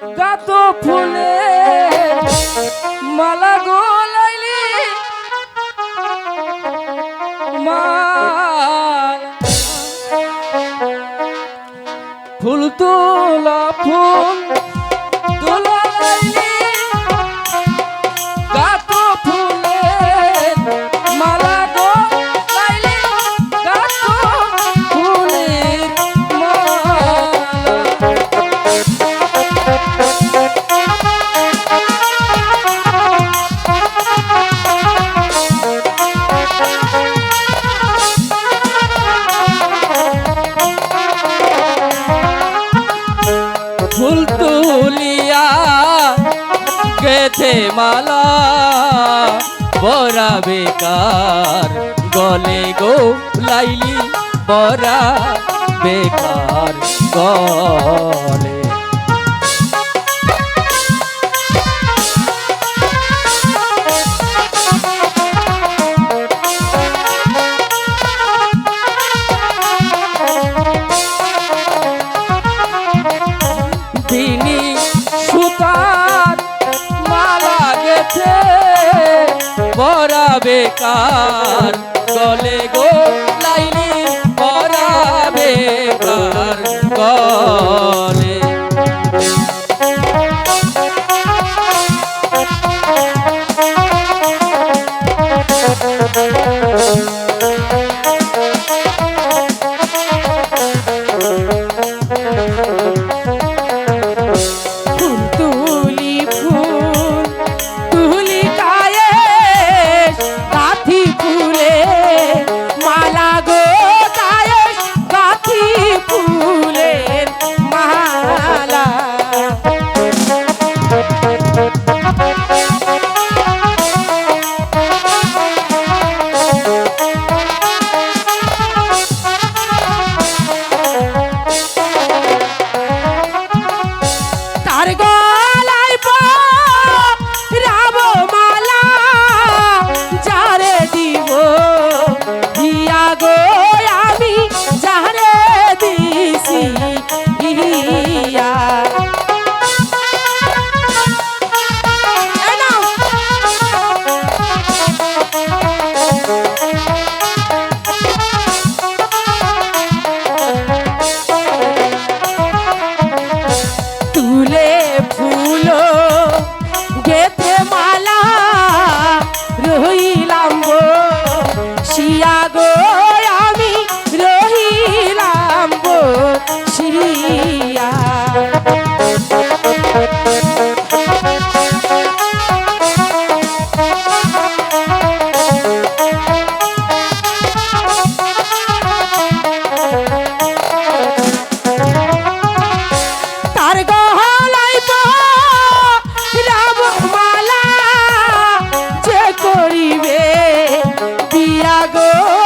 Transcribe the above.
গাত ফুলে মালা গোলাইলি ফুল তোলা ফুল তোলাইলি ফুল তুলিয়া গেথে মালা বরা বেকার গলে গো লাইলি বরা বেকার গলে বেকার। গলে গো লাইনে পড়া বেকার গলে ফুল তার গলায় গো